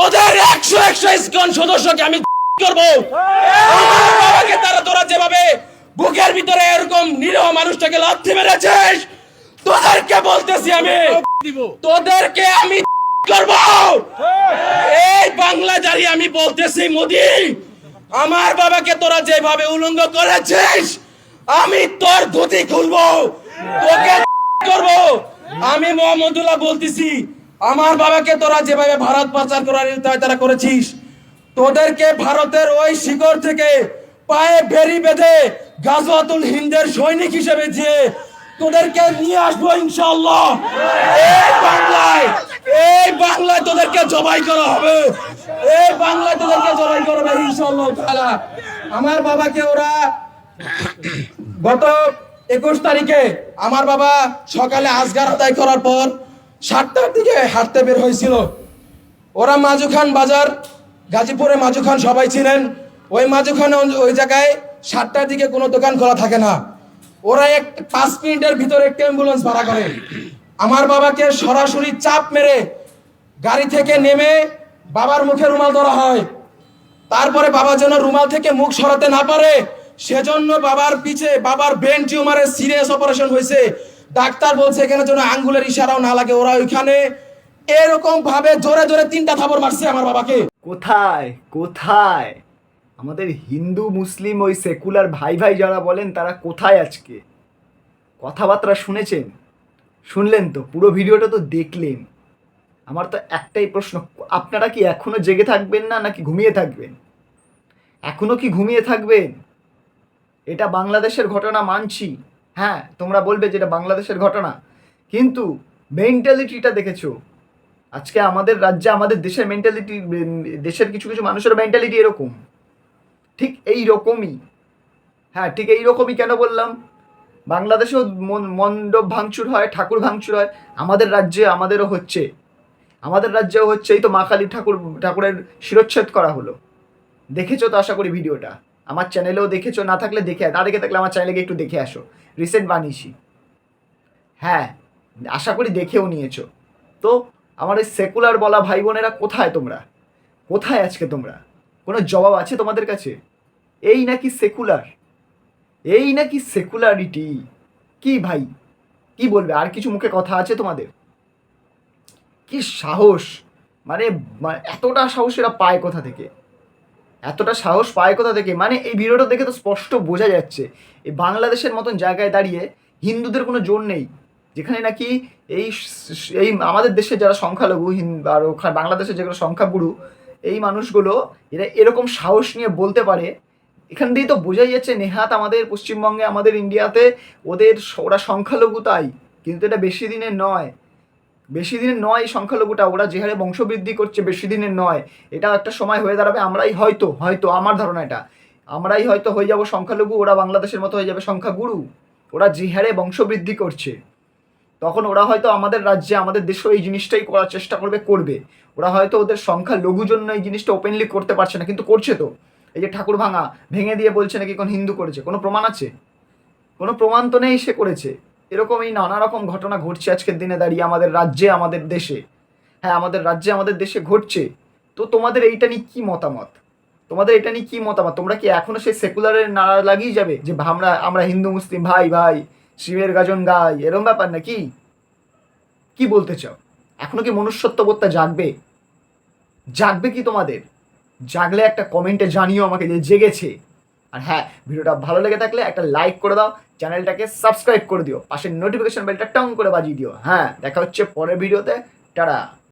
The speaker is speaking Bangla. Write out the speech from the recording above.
তোদের একশো একশো ইসকন সদস্যকে আমি করব। বাবাকে তারা তোরা যেভাবে বুকের ভিতরে এরকম নিরীহ মানুষটাকে লাথি মেরেছিস, তোদেরকে বলতেছি আমি, তোদেরকে আমি করব। এই বাংলা জারি আমি বলতেছি, মোদি, আমার বাবাকে তোরা যেভাবে উলঙ্গ করেছিস, আমি তোর ধুতি খুলবো, তোকে করব। আমি মোহাম্মদুল্লাহ বলতেছি আমার বাবাকে তোরা যেভাবে ভারত পাচার করার তারা করেছিস, তোদেরকে ভারতের ওই শিকড় থেকে পায়ে বেরি বেঁধে গাজওয়াতুল হিন্দের সৈনিক হিসেবে যে তোদেরকে নিয়ে আসব ইনশাল্লাহ এই বাংলায় এই বাংলায় তোদেরকে জবাই করা হবে। এই বাংলায় তোদেরকে জবাই করা হবে ইনশাল্লাহ তাআলা। আমার বাবাকে ওরা গত একুশ তারিখে, আমার বাবা সকালে আজগার আদায় করার পর সাতটার দিকে হাঁটতে বের হয়েছিল। ওরা মাজুখান বাজার গাজীপুরে মাজুখান সবাই ছিলেন ওই মাজুখান ওই জায়গায় সাতটার দিকে কোনো দোকান খোলা থাকে না। ওরা এক পাঁচ মিনিটের ভিতরে একটা অ্যাম্বুলেন্স ভাড়া করে। আমার বাবাকে সরাসরি চাপ মেরে গাড়ি থেকে নেমে বাবার মুখে রুমাল ধরা হয়। তারপরে বাবা যেন রুমাল থেকে মুখ সরাতে না পারে, সেজন্য বাবার পিছে বাবার ব্রেন টিউমারের সিরিয়াস অপারেশন হয়েছে। ডাক্তার বলছে, এখানে যেন আঙ্গুলের ইশারাও না লাগে, ওরা ওইখানে। এরকম ভাবে জোরে জোরে তিনটা থাপড় মারছে আমার বাবাকে। কোথায়? কোথায়? আমাদের হিন্দু, মুসলিম, ওই সেকুলার ভাই ভাই যারা বলেন, তারা কোথায় আজকে? কথাবার্তা শুনেছেন? শুনলেন তো? পুরো ভিডিওটা তো দেখলেন। আমার তো একটাই প্রশ্ন, আপনারা কি এখনও জেগে থাকবেন না, নাকি ঘুমিয়ে থাকবেন? এখনও কি ঘুমিয়ে থাকবেন? এটা বাংলাদেশের ঘটনা মানছি। হ্যাঁ তোমরা বলবে যে এটা বাংলাদেশের ঘটনা। কিন্তু মেন্টালিটিটা দেখেছ? আজকে আমাদের রাজ্যে, আমাদের দেশের মেন্টালিটি দেশের কিছু কিছু মানুষের মেন্টালিটি এরকম। ঠিক এই রকমই হ্যাঁ ঠিক এই রকমই কেন বললাম? বাংলাদেশেও মণ্ডপ ভাঙচুর হয়, ঠাকুর ভাঙচুর হয়। আমাদের রাজ্যে আমাদেরও হচ্ছে। আমাদের রাজ্যেও হচ্ছে, এই তো মা কালী ঠাকুর, ঠাকুরের শিরচ্ছেদ করা হলো। দেখেছ তো আশা করি ভিডিওটা? আমার চ্যানেলেও দেখেছ, না থাকলে দেখে, না দেখে থাকলে আমার চ্যানেলে একটু দেখে আসো। রিসেন্ট বানিয়েছি। হ্যাঁ আশা করি দেখেও নিয়েছো। তো আমার এই সেকুলার বলা ভাই বোনেরা কোথায় তোমরা? কোথায় আজকে তোমরা? কোনো জবাব আছে তোমাদের কাছে? এই নাকি সেকুলার? এই নাকি সেকুলারিটি? কি ভাই? কি বলবে? আর কিছু মুখে কথা আছে তোমাদের? কি সাহস? মানে এতটা সাহস এরা পায় কোথা থেকে? এতটা সাহস পায় কোথা থেকে? মানে এই ভিডিওটা দেখে তো স্পষ্ট বোঝা যাচ্ছে। এই বাংলাদেশের মতন জায়গায় দাঁড়িয়ে হিন্দুদের কোনো জোর নেই। যেখানে নাকি এই এই আমাদের দেশে যারা সংখ্যালঘু আর ওখানে বাংলাদেশের যেগুলো সংখ্যাগুরু, এই মানুষগুলো, এরা এরকম সাহস নিয়ে বলতে পারে। এখান দিয়ে তো বোঝাই যাচ্ছে নেহাত আমাদের পশ্চিমবঙ্গে, আমাদের ইন্ডিয়াতে ওদের ওরা সংখ্যালঘু তাই। কিন্তু এটা বেশি দিনের নয়। বেশি দিনের নয় এই সংখ্যালঘুটা, ওরা যে হারে বংশবৃদ্ধি করছে বেশি দিনের নয়। এটা একটা সময় হয়ে দাঁড়াবে, আমরাই হয়তো হয়তো, আমার ধারণা এটা। আমরাই হয়তো হয়ে যাব সংখ্যালঘু, ওরা বাংলাদেশের মতো হয়ে যাবে সংখ্যাগুরু। ওরা যে হারে বংশবৃদ্ধি করছে, তখন ওরা হয়তো আমাদের রাজ্যে, আমাদের দেশেও এই জিনিসটাই করার চেষ্টা করবে করবে। ওরা হয়তো ওদের সংখ্যা লঘু জন্য এই জিনিসটা ওপেনলি করতে পারছে না, কিন্তু করছে তো। এই যে ঠাকুর ভাঙা, ভেঙে দিয়ে বলছে নাকি কোন হিন্দু করেছে, কোনো প্রমাণ আছে? কোনো প্রমাণ তো নেই সে করেছে। এরকম এই নানা রকম ঘটনা ঘটছে আজকের দিনে দাঁড়িয়ে আমাদের রাজ্যে, আমাদের দেশে। হ্যাঁ আমাদের রাজ্যে, আমাদের দেশে ঘটছে। তো তোমাদের এইটা নিয়ে কী মতামত? তোমাদের এটা নিয়ে কী মতামত? তোমরা কি এখনও সেই সেকুলারের নাড়া লাগিয়ে যাবে যে আমরা আমরা হিন্দু, মুসলিম, ভাই ভাই, শিবের গাজন গাই, এরম ব্যাপার নাকি? কি বলতে চাও? এখনও কি মনুষ্যত্ববোধটা জাগবে? জাগবে কি তোমাদের? জাগলে একটা কমেন্টে জানিও আমাকে যে জেগেছে। আর হ্যাঁ ভিডিওটা ভালো লেগে থাকলে একটা লাইক করে দাও, চ্যানেলটাকে সাবস্ক্রাইব করে দিও পাশের নোটিফিকেশন বেলটা টং করে বাজিয়ে দিও। হ্যাঁ দেখা হচ্ছে পরের ভিডিওতে টাটা।